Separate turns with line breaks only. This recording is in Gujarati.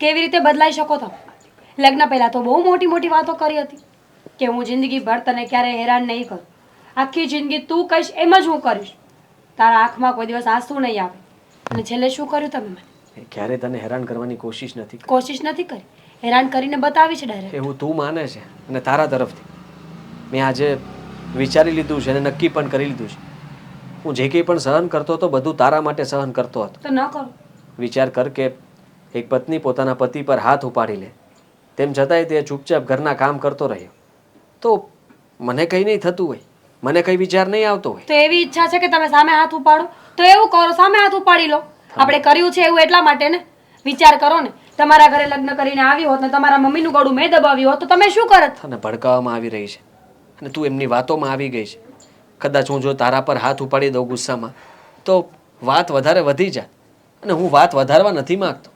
કેવી રીતે બદલાઈ શકો તમે લગ્ન પહેલાં તો બહુ મોટી મોટી વાતો કરી હતી કે હું જિંદગીભર તને ક્યારેય હેરાન નહીં કરું. આખી જિંદગી તું કહીશ એમ જ હું કરીશ. તારા આંખમાં કોઈ દિવસ આંસુ નહીં આવે. અને છેલ્લે શું કર્યું તમે મને?
ક્યારે તને હેરાન કરવાની કોશિશ નથી
કોશિશ નથી કરી? હેરાન કરીને બતાવી છે ડાયરેક્ટ
એવું તું માને છે અને તારા તરફથી. મેં આજે વિચારી લીધું છે અને નક્કી પણ કરી લીધું છે. હું જે કંઈ પણ સહન કરતો હતો બધું તારા માટે સહન કરતો હતો.
તો ન કરો.
વિચાર કર કે એક પત્ની પોતાના પતિ પર હાથ ઉપાડી લે. તેમ છતાંય તે ચૂપચાપ ઘરના કામ કરતો રહ્યો. તો મને કંઈ નહીં થતું હોય. મને કંઈ વિચાર નહીં આવતો હોય.
તો એવી ઈચ્છા છે કે તમે સામે હાથ ઉપાડો? તો એવું કરો સામે હાથ ઉપાડી લો. આપણે કર્યું છે એવું એટલા માટે ને. વિચાર કરો ને. તમારા ઘરે લગ્ન કરીને આવી હોત ને તમારા મમ્મીનું ગળું મેં દબાવ્યું હોત તો તમે શું કરત?
અને ભડકાવવામાં આવી રહી છે. અને તું એમની વાતોમાં આવી ગઈ છે. કદાચ હું જો તારા પર હાથ ઉપાડી દઉં ગુસ્સામાં તો વાત વધારે વધી જાય. અને હું વાત વધારવા નથી માંગતો.